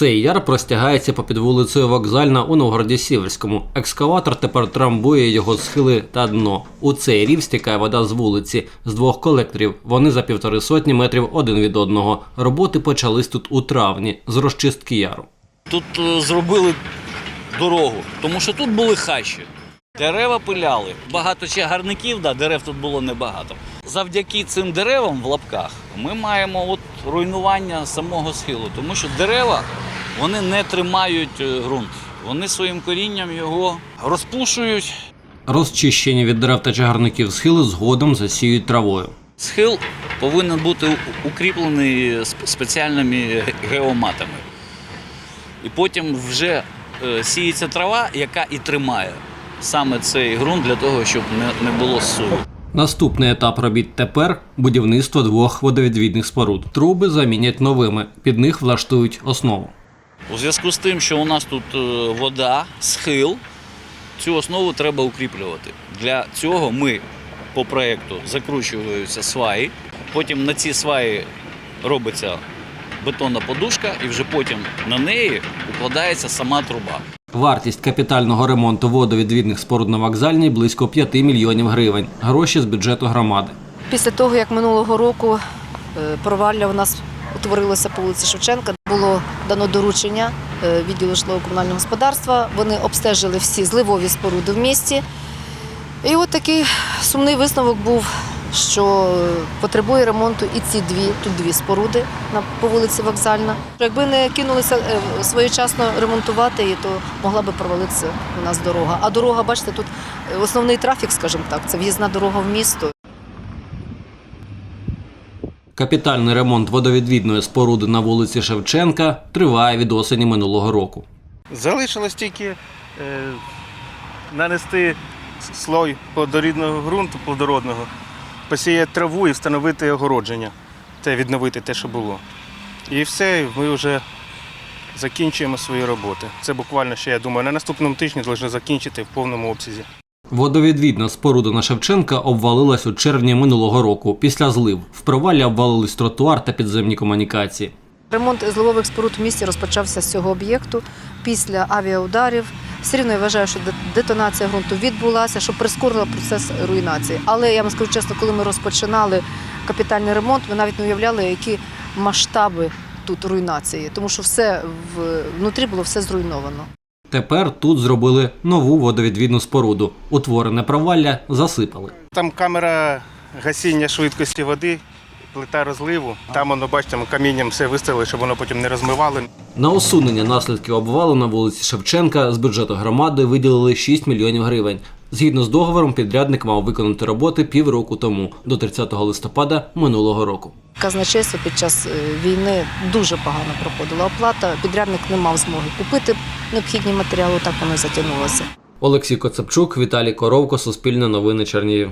Цей яр простягається попід вулицею Вокзальна у Новгороді Сіверському. Екскаватор тепер трамбує його схили та дно. У цей рів стікає вода з вулиці з двох колекторів. Вони за півтори сотні метрів один від одного. Роботи почались тут у травні з розчистки яру. Тут е, зробили дорогу, тому що тут були хащі. Дерева пиляли. Багато чагарників, да, дерев тут було небагато. Завдяки цим деревам в лапках ми маємо от руйнування самого схилу, тому що дерева вони не тримають е, ґрунт. Вони своїм корінням його розпушують. Розчищені від дерев та чагарників схили згодом засіють травою. Схил повинен бути укріплений спеціальними геоматами. І потім вже е, сіється трава, яка і тримає саме цей ґрунт для того, щоб не, не було суву. Наступний етап робіт тепер будівництво двох водовідвідних споруд. Труби замінять новими, під них влаштують основу. У зв'язку з тим, що у нас тут е, вода, схил, цю основу треба укріплювати. Для цього ми по проєкту закручуються сваї, потім на ці сваї робиться бетонна подушка, і вже потім на неї укладається сама труба. Вартість капітального ремонту водовідвідних споруд на вокзальній близько 5 мільйонів гривень. Гроші з бюджету громади. Після того, як минулого року е, провалля у нас утворилося по вулиці Шевченка, було дано доручення е, відділу житлово-комунального господарства. Вони обстежили всі зливові споруди в місті. І от такий сумний висновок був, що е, потребує ремонту і ці дві, тут дві споруди на по вулиці Вокзальна. Якби не кинулися е, своєчасно ремонтувати її, то могла би провалитися у нас дорога. А дорога, бачите, тут основний трафік, скажімо так, це в'їзна дорога в місто. Капітальний ремонт водовідвідної споруди на вулиці Шевченка триває від осені минулого року. Залишилось тільки е, нанести слой плодорідного ґрунту плодородного, посіяти траву і встановити огородження, те відновити те, що було. І все, ми вже закінчуємо свої роботи. Це буквально ще, я думаю, на наступному тижні повинні закінчити в повному обсязі. Водовідвідна споруда на Шевченка обвалилась у червні минулого року після злив. В провалля обвалились тротуар та підземні комунікації. Ремонт зливових споруд в місті розпочався з цього об'єкту після авіаударів. Все рівно я вважаю, що детонація ґрунту відбулася, що прискорила процес руйнації. Але я вам скажу чесно, коли ми розпочинали капітальний ремонт, ми навіть не уявляли, які масштаби тут руйнації, тому що все внутрі було все зруйновано. Тепер тут зробили нову водовідвідну споруду. Утворене провалля засипали. Там камера гасіння швидкості води, плита розливу. Там воно, бачите, ми камінням все виставили, щоб воно потім не розмивало. На усунення наслідків обвалу на вулиці Шевченка з бюджету громади виділили 6 мільйонів гривень. Згідно з договором, підрядник мав виконати роботи півроку тому, до 30 листопада минулого року. Казначейство під час е, війни дуже погано проходила оплата. Підрядник не мав змоги купити необхідні матеріали, так воно затягнулося. Олексій Коцепчук, Віталій Коровко, Суспільне новини Чернігів.